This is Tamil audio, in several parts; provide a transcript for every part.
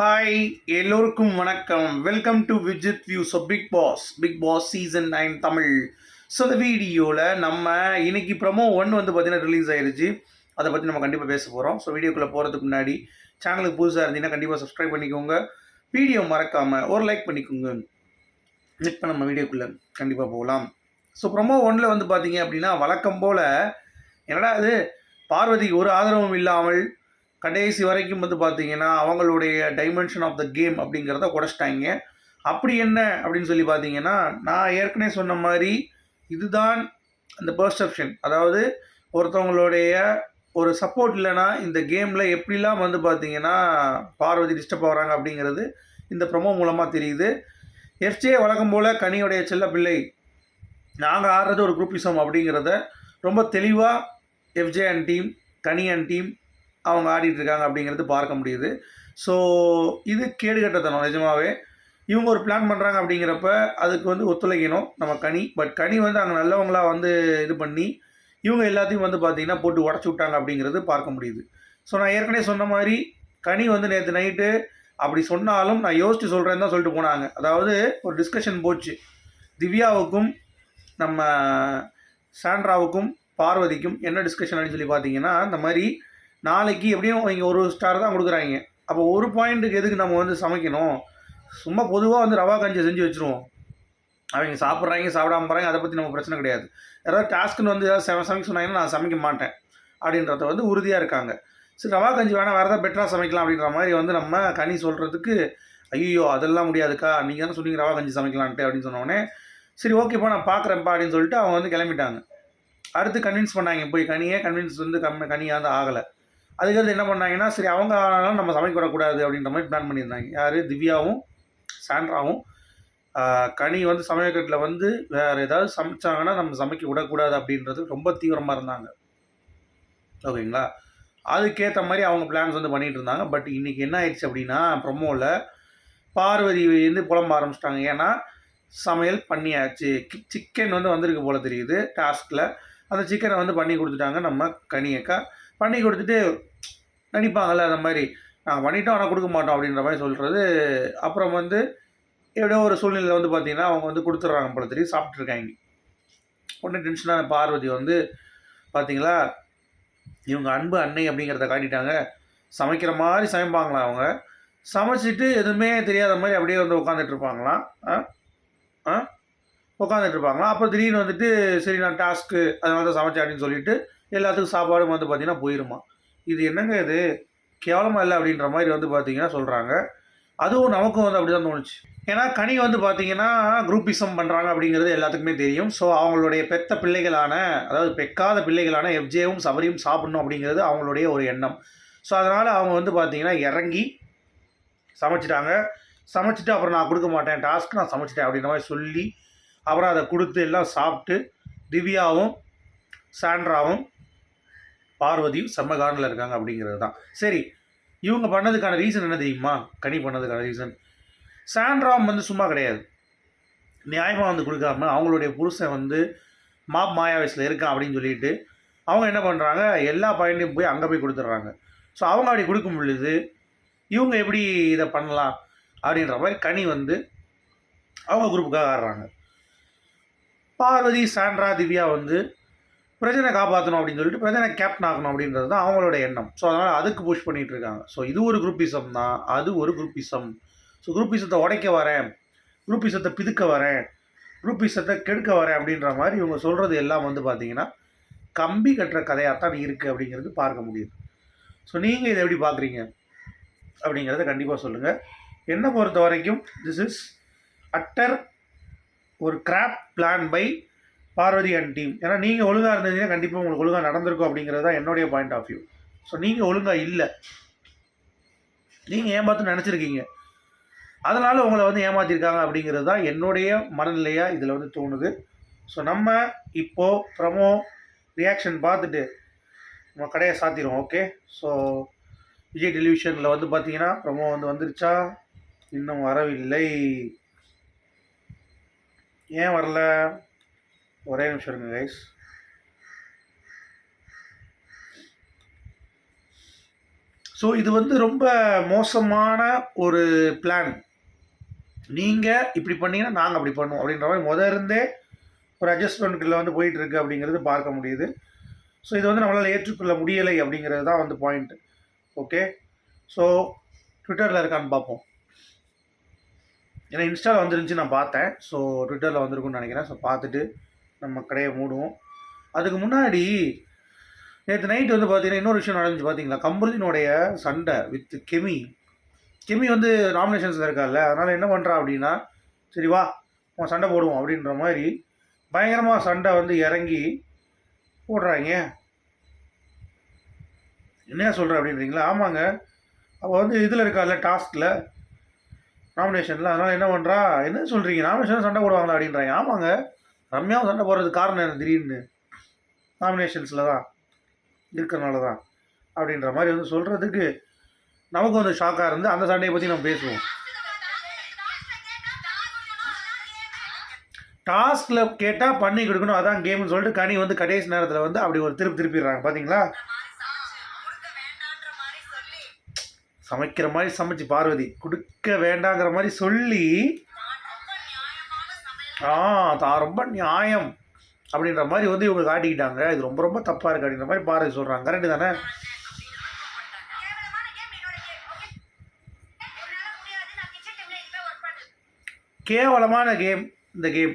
ஹாய் எல்லோருக்கும் வணக்கம். Welcome to Vijith view so Bigg Boss Bigg Boss season nine Tamil. So இந்த வீடியோவில் நம்ம இன்னைக்கு ப்ரமோ ஒன் வந்து பார்த்தீங்கன்னா ரிலீஸ் ஆயிடுச்சு அதை பற்றி நம்ம கண்டிப்பாக பேச போகிறோம் ஸோ வீடியோக்குள்ளே போகிறதுக்கு முன்னாடி சேனலுக்கு புதுசாக இருந்தீங்கன்னா கண்டிப்பாக சப்ஸ்கிரைப் பண்ணிக்கோங்க. வீடியோ மறக்காமல் ஒரு லைக் பண்ணிக்கோங்க. இப்போ நம்ம வீடியோக்குள்ளே கண்டிப்பாக போகலாம். ஸோ ப்ரமோ ஒன்னில் வந்து பார்த்தீங்க அப்படின்னா வழக்கம் போல் என்னடா இது? பார்வதிக்கு ஒரு ஆதரவும் இல்லாமல் கடைசி வரைக்கும் வந்து பார்த்தீங்கன்னா அவங்களுடைய டைமென்ஷன் ஆஃப் த கேம் அப்படிங்கிறத குறைச்சிட்டாங்க. அப்படி என்ன அப்படின்னு சொல்லி பார்த்தீங்கன்னா நான் ஏற்கனவே சொன்ன மாதிரி இதுதான் அந்த பர்செப்ஷன் அதாவது ஒருத்தவங்களுடைய ஒரு சப்போர்ட் இல்லைன்னா இந்த கேமில் எப்படிலாம் வந்து பார்த்தீங்கன்னா பார்வதி டிஸ்டர்ப் ஆகிறாங்க அப்படிங்கிறது இந்த ப்ரொமோ மூலமாக தெரியுது. எஃப்ஜே வழக்கம் போல் கனியுடைய செல்ல பிள்ளை நாங்கள் ஆடுறது ஒரு குரூப்பிசம் அப்படிங்கிறத ரொம்ப தெளிவாக FJ and team Kani and team அவங்க ஆடிட்டு இருக்காங்க அப்படிங்கிறது பார்க்க முடியுது. ஸோ இது கேடுகட்டத்தனம் நிஜமாவே. இவங்க ஒரு பிளான் பண்ணுறாங்க அப்படிங்கிறப்ப அதுக்கு வந்து ஒத்துழைக்கணும். நம்ம கனி பட் கனி வந்து அங்கே நல்லவங்களா வந்து இது பண்ணி இவங்க எல்லாத்தையும் வந்து பார்த்திங்கன்னா போட்டு உடச்சி விட்டாங்க அப்படிங்கிறது பார்க்க முடியுது. ஸோ நான் ஏற்கனவே சொன்ன மாதிரி கனி வந்து நேற்று நைட்டு அப்படி சொன்னாலும் நான் யோசித்து சொல்கிறேன்னு தான் சொல்லிட்டு போனாங்க. அதாவது ஒரு டிஸ்கஷன் போச்சு. திவ்யாவுக்கும் நம்ம சாண்ட்ராவுக்கும் பார்வதிக்கும் என்ன டிஸ்கஷன் அப்படின்னு சொல்லி பார்த்தீங்கன்னா இந்த மாதிரி நாளைக்கு எப்படியும் இங்கே ஒரு ஸ்டார் தான் கொடுக்குறாங்க. அப்போ ஒரு பாயிண்ட்டுக்கு எதுக்கு நம்ம வந்து சமைக்கணும்? சும்மா பொதுவாக வந்து ரவா கஞ்சி செஞ்சு வச்சுருவோம். அவங்க சாப்பிட்றாங்க சாப்பிடாம போகிறாங்க அதை பற்றி நம்ம பிரச்சனை கிடையாது. ஏதாவது டாஸ்க்குன்னு வந்து ஏதாவது சமைக்க சொன்னாங்கன்னா நான் சமைக்க மாட்டேன். அப்படின்றத வந்து உறுதியாக இருக்காங்க. சரி ரவா கஞ்சி வேணால் வேறு ஏதாவது பெட்டராக சமைக்கலாம் அப்படின்ற மாதிரி வந்து நம்ம கனி சொல்கிறதுக்கு ஐயோ அதெல்லாம் முடியாதுக்கா. நீங்கள் தானே சொன்னீங்க ரவா கஞ்சி சமைக்கலான்ட்டு அப்படின்னு சொன்னோடனே சரி ஓகேப்பா நான் பார்க்குறேன்ப்பா அப்படின்னு சொல்லிட்டு அவங்க வந்து கிளம்பிட்டாங்க. அடுத்து கன்வின்ஸ் பண்ணாங்க போய் கனியே கன்வின்ஸ் வந்து கம் கனியாக வந்து ஆகலை. அதுக்கடுத்து என்ன பண்ணாங்கன்னா சரி அவங்க ஆனாலும் நம்ம சமைக்க விடக்கூடாது அப்படின்ற மாதிரி பிளான் பண்ணியிருந்தாங்க. யார்? திவ்யாவும் சாண்ட்ராவும். கனி வந்து சமையக்கட்டில் வந்து வேறு ஏதாவது சமைச்சாங்கன்னா நம்ம சமைக்க விடக்கூடாது அப்படின்றது ரொம்ப தீவிரமாக இருந்தாங்க. ஓகேங்களா? அதுக்கேற்ற மாதிரி அவங்க பிளான்ஸ் வந்து பண்ணிகிட்டு இருந்தாங்க. பட் இன்றைக்கி என்ன ஆயிடுச்சு அப்படின்னா ப்ரொமோவில் பார்வதி வந்து புலம்ப ஆரம்பிச்சிட்டாங்க. ஏன்னா சமையல் பண்ணியாச்சு. சிக்கன் வந்து வந்திருக்கு போல் தெரியுது டாஸ்கில் அந்த சிக்கனை வந்து பண்ணி கொடுத்துட்டாங்க நம்ம கனியக்கா பண்ணி கொடுத்துட்டு நடிப்பாங்கள்ல அந்த மாதிரி. நாங்கள் பண்ணிட்டோம் ஆனால் கொடுக்க மாட்டோம் அப்படின்ற மாதிரி சொல்கிறது அப்புறம் வந்து எப்படியோ ஒரு சூழ்நிலை வந்து பார்த்திங்கன்னா அவங்க வந்து கொடுத்துட்றாங்க போல தெரியும் சாப்பிட்ருக்காங்க ஒன்றும் டென்ஷனான பார்வதி வந்து பார்த்திங்களா இவங்க அன்பு அன்னை அப்படிங்கிறத காட்டிட்டாங்க. சமைக்கிற மாதிரி சமைப்பாங்களாம் அவங்க. சமைச்சிட்டு எதுவுமே தெரியாத மாதிரி அப்படியே வந்து உட்காந்துட்டு இருப்பாங்களாம். ஆ ஆ உட்காந்துட்டு இருப்பாங்களாம். அப்புறம் திடீர்னு வந்துட்டு சரி நான் டாஸ்க்கு அதனால தான் சமைச்சேன் அப்படின்னு சொல்லிட்டு எல்லாத்துக்கும் சாப்பாடும் வந்து பார்த்தீங்கன்னா போயிருமா. இது என்னங்க இது? கேவலமாக இல்லை அப்படின்ற மாதிரி வந்து பார்த்தீங்கன்னா சொல்கிறாங்க அதுவும் நமக்கும் வந்து அப்படி தான் தோணுச்சு. ஏன்னா கனி வந்து பார்த்தீங்கன்னா குரூப்பிசம் பண்ணுறாங்க அப்படிங்கிறது எல்லாத்துக்குமே தெரியும். ஸோ அவங்களுடைய பெத்த பிள்ளைகளான அதாவது பெக்காத பிள்ளைகளான எஃப்ஜேவும் சபரியும் சாப்பிடணும் அப்படிங்கிறது அவங்களுடைய ஒரு எண்ணம். ஸோ அதனால் அவங்க வந்து பார்த்தீங்கன்னா இறங்கி சமைச்சிட்டாங்க. சமைச்சிட்டு அப்புறம் நான் கொடுக்க மாட்டேன் டாஸ்க் நான் சமைச்சிட்டேன் அப்படின்ற மாதிரி சொல்லி அப்புறம் அதை கொடுத்து எல்லாம் சாப்பிட்டு திவ்யாவும் சாண்ட்ராவும் பார்வதியும் செம்ம இருக்காங்க அப்படிங்கிறது தான் சரி இவங்க பண்ணதுக்கான ரீசன் என்ன தெரியுமா? கனி பண்ணதுக்கான ரீசன் சாண்ட்ராம் வந்து சும்மா கிடையாது. நியாயமாக வந்து கொடுக்காம அவங்களுடைய புருஷன் வந்து மாப் மாயா வயசில் இருக்கான் அப்படின்னு சொல்லிட்டு அவங்க என்ன பண்ணுறாங்க எல்லா பையனையும் போய் அங்கே போய் கொடுத்துட்றாங்க. ஸோ அவங்க அப்படி கொடுக்கும் பொழுது இவங்க எப்படி இதை பண்ணலாம்? அப்படின்ற மாதிரி கனி வந்து அவங்க குரூப்புக்காக ஆடுறாங்க. பார்வதி சாண்ட்ரா திவ்யா வந்து பிரஜனை காப்பாற்றணும் அப்படின்னு சொல்லிட்டு பிரஜனை கேப்டன் ஆகணும் அப்படின்றது தான் அவங்களோட எண்ணம். ஸோ அதனால் அதுக்கு புஷ் பண்ணிட்டு இருக்காங்க. ஸோ இது ஒரு குரூப்பிசம் தான். அது ஒரு குரூப்பிசம் ஸோ குரூப்பிசத்தை உடைக்க வரேன். குரூப்பிசத்தை பிதுக்க வரேன். குரூப்பிசத்தை கெடுக்க வரேன் அப்படின்ற மாதிரி இவங்க சொல்கிறது எல்லாம் வந்து பார்த்தீங்கன்னா கம்பி கட்டுற கதையாக தான் இருக்குது அப்படிங்கிறது பார்க்க முடியுது. ஸோ நீங்கள் இதை எப்படி பார்க்குறீங்க அப்படிங்கிறத கண்டிப்பாக சொல்லுங்கள் என்னை பொறுத்த வரைக்கும் திஸ் இஸ் அட்டர் ஒரு crap plan by Parvathi and team ஏன்னா நீங்கள் ஒழுங்காக இருந்தீங்கன்னா கண்டிப்பாக உங்களுக்கு ஒழுங்காக நடந்திருக்கும் அப்படிங்கிறது தான் என்னுடைய பாயிண்ட் ஆஃப் வியூ ஸோ நீங்கள் ஒழுங்காக இல்லை. நீங்கள் ஏமாத்து நினச்சிருக்கீங்க. அதனால் உங்களை வந்து ஏமாற்றிருக்காங்க அப்படிங்கிறது தான் என்னுடைய மனநிலையாக இதில் வந்து தோணுது. ஸோ நம்ம இப்போது ப்ரமோ ரியாக்ஷன் பார்த்துட்டு நம்ம கடையை சாத்திடுவோம் ஓகே ஸோ விஜய் டெலிவிஷனில் வந்து பார்த்தீங்கன்னா ப்ரமோ வந்து வந்துருச்சா? இன்னும் வரவில்லை. ஏன் வரல? ஒரே நிமிஷம் இருங்க கைஸ் ஸோ இது வந்து ரொம்ப மோசமான ஒரு பிளான் நீங்கள் இப்படி பண்ணீங்கன்னா நாங்கள் அப்படி பண்ணுவோம் அப்படின்ற மாதிரி முதல் இருந்தே ஒரு அட்ஜஸ்ட்மெண்ட்டில் வந்து போயிட்டு இருக்கு அப்படிங்கிறது பார்க்க முடியுது. ஸோ இது வந்து நம்மளால் ஏற்றுக்கொள்ள முடியலை அப்படிங்கிறது தான் வந்து பாயிண்ட் ஓகே ஸோ ட்விட்டரில் இருக்கான்னு பார்ப்போம். ஏன்னா இன்ஸ்டாவில் வந்துருந்துச்சு நான் பார்த்தேன். ஸோ ட்விட்டரில் வந்திருக்குன்னு நினைக்கிறேன். ஸோ பார்த்துட்டு நம்ம கடையை மூடுவோம். அதுக்கு முன்னாடி நேற்று நைட் வந்து பார்த்தீங்கன்னா இன்னொரு விஷயம் நடந்துச்சு பார்த்தீங்களா கம்பருதினுடைய சண்டை வித் கெமி. கெமி வந்து நாமினேஷன்ஸில் இருக்கார்ல அதனால் என்ன பண்ணுறா அப்படின்னா சரி வா உன் சண்டை போடுவோம் அப்படின்ற மாதிரி பயங்கரமாக சண்டை வந்து இறங்கி போடுறாங்க. என்ன சொல்கிற அப்படின்றீங்களா ஆமாங்க. அவள் வந்து இதில் இருக்கால டாஸ்கில் நாமினேஷனில் அதனால் என்ன பண்ணுறா என்ன சொல்கிறீங்க நாமினேஷன் சண்டை போடுவாங்களா அப்படின்றாங்க. ஆமாங்க. ரம்யாவும் சண்டை போடுறது காரணம் என்ன திடீர்னு? நாமினேஷன்ஸில் தான் இருக்கிறனால தான் அப்படின்ற மாதிரி வந்து சொல்கிறதுக்கு நமக்கு வந்து ஷாக்காக இருந்து அந்த சண்டையை பற்றி நம்ம பேசுவோம். டாஸ்கில் கேட்டால் பண்ணி கொடுக்கணும். அதான் கேம்னு சொல்லிட்டு கனி வந்து கடைசி நேரத்தில் வந்து அப்படி ஒரு திருப்பி திருப்பிடுறாங்க. பார்த்தீங்களா சமைக்கிற மாதிரி சமைச்சு பார்வதி கொடுக்க வேண்டாங்கிற மாதிரி சொல்லி ஆ தான் ரொம்ப நியாயம் அப்படின்ற மாதிரி வந்து இவங்க காட்டிக்கிட்டாங்க. இது ரொம்ப ரொம்ப தப்பாக இருக்குது அப்படின்ற மாதிரி பார்வதி சொல்கிறாங்க கரெக்டு தானே? கேவலமான கேம் இந்த கேம்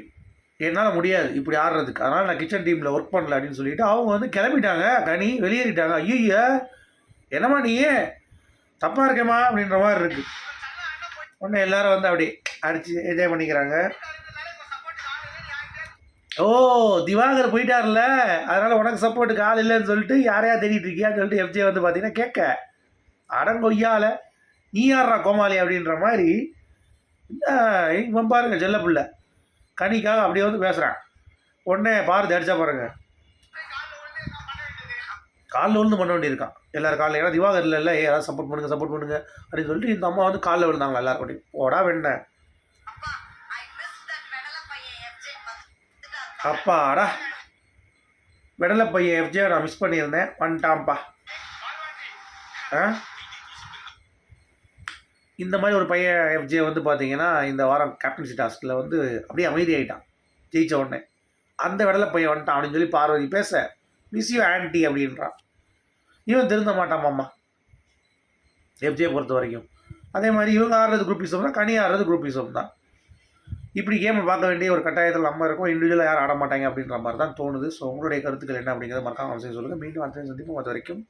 என்னால் முடியாது இப்படி ஆடுறதுக்கு. அதனால் நான் கிச்சன் டீமில் ஒர்க் பண்ணல அப்படின்னு சொல்லிட்டு அவங்க வந்து கிளம்பிட்டாங்க. கனி வெளியேறிட்டாங்க. ஐயோ என்னம்மா நீ? தப்பாக இருக்கேம்மா அப்படின்ற மாதிரி இருக்கு. உடனே எல்லாரும் வந்து அப்படி அடித்து என்ஜாய் பண்ணிக்கிறாங்க. ஓ திவாகர் போயிட்டார்ல. அதனால் உனக்கு சப்போர்ட்டுக்கு ஆள் இல்லைன்னு சொல்லிட்டு யாரையா தேடிட்டு இருக்கியான்னு சொல்லிட்டு எஃப்ஜே வந்து பார்த்தீங்கன்னா கேட்க. அடங்கொய்யால நீ யாரா கோமாளி அப்படின்ற மாதிரி. என்ன பாருங்க செல்ல பிள்ளை. கனிக்காக அப்படியே வந்து பேசுகிறான் உடனே பாரதி அடிச்சா பாருங்க. காலில் விழுந்து பண்ண வேண்டியிருக்கான். எல்லாரும் காலில் ஏன்னா திவாகர் இல்லை இல்லை யாராவது சப்போர்ட் பண்ணுங்க சப்போர்ட் பண்ணுங்க அப்படின்னு சொல்லிட்டு இந்த அம்மா வந்து காலில் விழுந்தாங்களா எல்லாருக்கும் ஓடா போடா அப்பாடா. விடலை பையன் எஃப்ஜே நான் மிஸ் பண்ணியிருந்தேன். வந்துட்டான்ப்பா. ஆ? இந்த மாதிரி ஒரு பையன் எஃப்ஜே வந்து பார்த்தீங்கன்னா இந்த வாரம் கேப்டன்சி டாஸ்கில் வந்து அப்படியே அமைதியாயிட்டான். ஜெயிச்ச உடனே. அந்த விடலை பையன் வந்துட்டான் அப்படின்னு சொல்லி பார்வதி பேச மிஸ் யூ ஆன்டி அப்படின்றான். இவன் திருந்த மாட்டான் மாமா. எஃப்ஜே பொறுத்த வரைக்கும். அதே மாதிரி இவங்க ஆடுறது குரூப்பிசம் தான் கனி ஆடுறது குரூப்பிசம் தான் இப்படி கேமை பார்க்க வேண்டிய ஒரு கட்டாயத்தில் நம்ம இருக்கும். இண்டிவிஜுவலாக யாரும் ஆட மாட்டாங்க அப்படின்ற மாதிரி தான் தோணுது. ஸோ உங்களுடைய கருத்துக்கள் என்ன அப்படிங்கிறத மறக்காம அவசியம் சொல்லுங்கள் மீண்டும் அடுத்த சந்திப்போம். அது வரைக்கும்